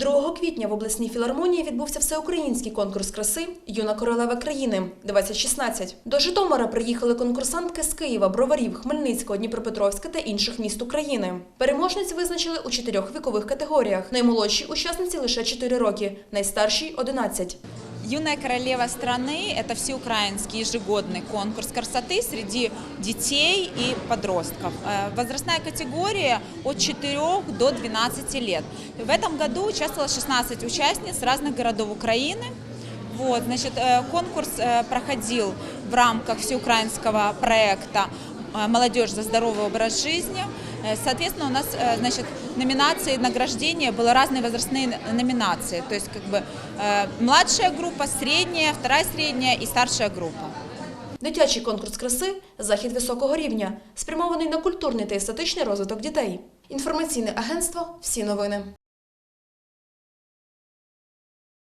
2 квітня в обласній філармонії відбувся всеукраїнський конкурс краси Юна королева країни 2016 До Житомира приїхали конкурсантки з Києва, Броварів, Хмельницького, Дніпропетровська та інших міст України. Переможниць визначили у чотирьох вікових категоріях. Наймолодшій учасниці лише 4 роки, найстаршій 11. Юная королева страны – это всеукраинский ежегодный конкурс красоты среди детей и подростков. Э, Возрастная категория от 4 до 12 лет. В этом году участвовало 16 участниц разных городов Украины. Вот, значит, э, конкурс э, проходил в рамках всеукраинского проекта э, «Молодежь за здоровый образ жизни». Э, Соответственно, у нас э, значит, номинации награждения было разные возрастные н- номинации. То есть как бы э, младшая группа, средняя, вторая средняя и старшая группа. Дитячий конкурс краси захід високого рівня, спрямований на культурний та естетичний розвиток дітей. Інформаційне агентство Всі новини.